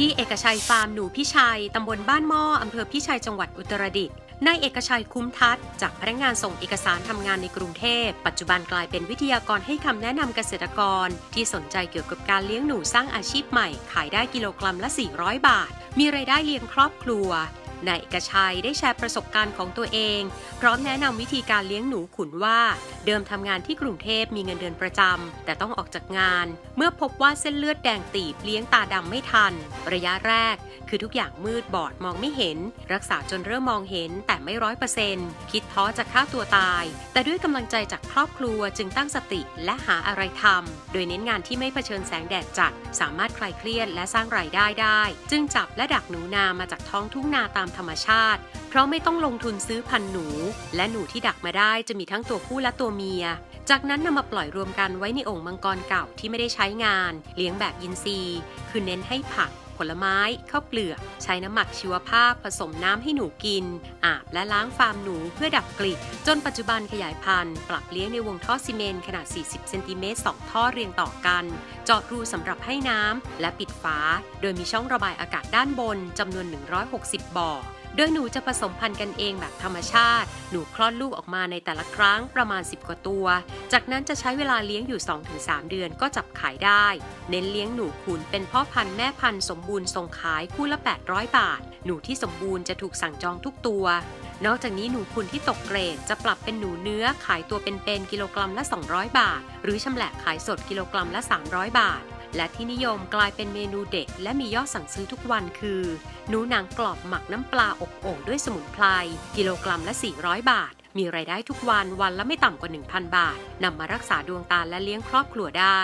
ที่เอกชัยฟาร์มหนูพิชัย ตำบลบ้านหม้อ อำเภอพิชัย จังหวัดอุตรดิตถ์ นายเอกชัยคุ้มทัศน์จากพนักงานส่งเอกสารทำงานในกรุงเทพ ปัจจุบันกลายเป็นวิทยากรให้คำแนะนำเกษตรกร ที่สนใจเกี่ยวกับการเลี้ยงหนูสร้างอาชีพใหม่ ขายได้กิโลกรัมละ 400 บาท มีรายได้เลี้ยงครอบครัว นายเอกชัยได้แชร์ประสบการณ์ของตัวเอง พร้อมแนะนำวิธีการเลี้ยงหนูขุนว่า เดิมทำงานที่กรุงเทพมีเงินเดือนประจำแต่ต้องออกจากงาน เมื่อพบว่าเส้นเลือดแดงตีบเลี้ยงตาดำไม่ทัน ระยะแรก คือทุกอย่างมืดบอดมองไม่เห็น รักษาจนเริ่มมองเห็นแต่ไม่ร้อยเปอร์เซ็นต์คิดท้อจะฆ่าตัวตาย แต่ด้วยกำลังใจจากครอบครัวจึงตั้งสติและหาอะไรทำโดยเน้นงานที่ไม่เผชิญแสงแดดจัด สามารถคลายเครียดและสร้างรายได้ได้ จึงจับและดักหนูนามาจากท้องทุ่งนาตามธรรมชาติ เพราะไม่ต้องลงทุนซื้อพันหนู และหนูที่ดักมาได้จะมีทั้งตัวผู้และตัวเมีย จากนั้นนำมาปล่อยรวมกันไว้ในโอ่งมังกรเก่าที่ไม่ได้ใช้งาน เลี้ยงแบบอินทรีย์ คือเน้นให้ผัก ผลไม้ ข้าวเปลือก ใช้น้ำหมักชีวภาพ ผสมน้ำให้หนูกิน อาบและล้างฟาร์มหนูเพื่อดับกลิ่นจนปัจจุบันขยายพันธุ์ ปรับเลี้ยงในวงท่อซีเมนต์ขนาด 40 เซนติเมตร 2 ท่อเรียงต่อกัน เจาะรูสำหรับให้น้ำและปิดฝา โดยมีช่องระบายอากาศด้านบนจำนวน 160 บ่อ โดยหนูจะผสมพันธุ์กันเองแบบธรรมชาติ หนูคลอดลูกออกมาในแต่ละครั้งประมาณ 10 กว่าตัว จากนั้นจะใช้เวลาเลี้ยงอยู่ 2-3 เดือนก็จับขายได้ เน้นเลี้ยงหนูขุนเป็นพ่อพันธุ์แม่พันธุ์สมบูรณ์ส่งขายคู่ละ 800 บาท หนูที่สมบูรณ์จะถูกสั่งจองทุกตัวนอกจากนี้หนูขุนที่ตกเกรดจะปรับเป็นหนูเนื้อขายตัวเป็นๆกิโลกรัมละ 200 บาท หรือชำแหละขายสดกิโลกรัมละ 300 บาท และที่นิยมกลายเป็นเมนูเด็ดและมียอดสั่งซื้อทุกวันคือ หนูหนังกรอบหมักน้ำปลาอบโอ่งด้วยสมุนไพรกิโลกรัมละ 400 บาท มีรายได้ทุกวันวันละไม่ต่ำกว่า 1,000 บาทนำมารักษาดวงตาและเลี้ยงครอบครัวได้